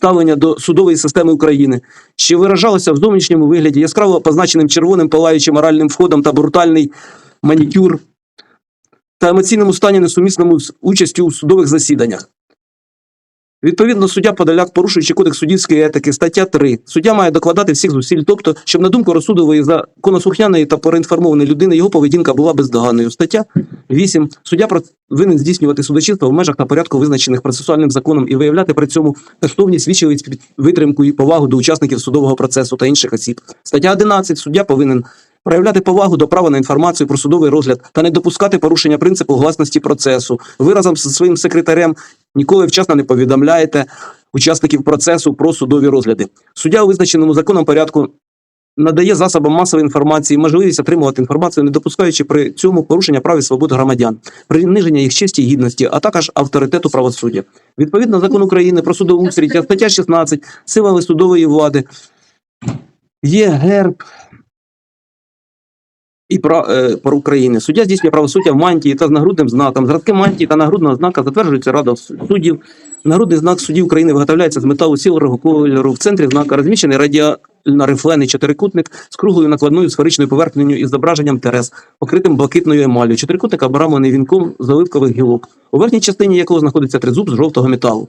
ставлення до судової системи України, що виражалося в зовнішньому вигляді яскраво позначеним червоним палаючим моральним входом та брутальний манікюр та емоційному стані несумісному з участю у судових засіданнях. Відповідно, суддя Подоляк, порушуючи кодекс суддівської етики, стаття 3. Суддя має докладати всіх зусиль, тобто, щоб на думку розсудової законослухняної та переінформованої людини його поведінка була бездоганною. Стаття 8. Суддя повинен здійснювати судочинство в межах та порядку, визначених процесуальним законом, і виявляти при цьому тактовність, вічливість, витримку і повагу до учасників судового процесу та інших осіб. Стаття 11. Суддя повинен проявляти повагу до права на інформацію про судовий розгляд та не допускати порушення принципу гласності процесу. Ви разом зі своїм секретарем ніколи вчасно не повідомляєте учасників процесу про судові розгляди. Суддя у визначеному законом порядку надає засобам масової інформації можливість отримувати інформацію, не допускаючи при цьому порушення прав і свобод громадян, приниження їх честі і гідності, а також авторитету правосуддя. Відповідно закон України про судоустрій, стаття 16 силами судової влади є герб і про, е, про України. Суддя здійснює правосуддя в мантії та з нагрудним знаком. Зразки мантії та нагрудного знака затверджуються Рада суддів. Нагрудний знак суддів України виготовляється з металу сірого кольору. В центрі знака розміщений радіально-рифлений чотирикутник з круглою накладною сферичною поверхнею із зображенням терес, покритим блакитною емаллю. Чотирикутник обрамлений вінком з оливкових гілок, у верхній частині якого знаходиться тризуб з жовтого металу.